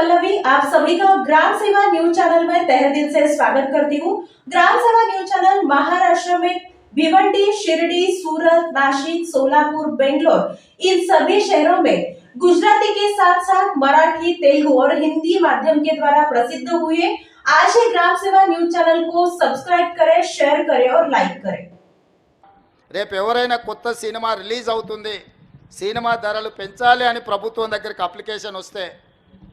पल्लवी आप सभी का ग्राम सेवा न्यूज चैनल में तहे दिल से स्वागत करती हूँ ग्राम सेवा न्यूज चैनल महाराष्ट्र में भिवंडी शिरडी सूरत नासिक सोलापुर बेंगलोर इन सभी शहरों में गुजराती के साथ साथ मराठी तेलुगु और हिंदी माध्यम के द्वारा प्रसिद्ध हुए आज ही ग्राम सेवा न्यूज चैनल को सब्सक्राइब करें शेयर करें और लाइक करें రేపు ఎవరైనా కొత్త సినిమా రిలీజ్ అవుతుంది సినిమా ధరలు పెంచాలి అని ప్రభుత్వం దగ్గరికి అప్లికేషన్ వస్తే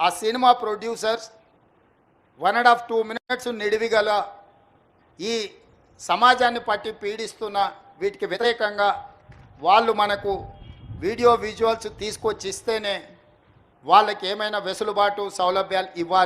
ఆ cinema producers one and half two minutes నిడివిగల ఈ సమాజాన్ని పట్టి పీడిస్తున్న వీటికి వ్యతిరేకంగా వాళ్ళు మనకు వీడియో విజువల్స్ తీసుకొచ్చి ఇస్తేనే వాళ్ళకి ఏమైనా వెసులుబాటు సౌలభ్యాలు ఇవ్వాలి.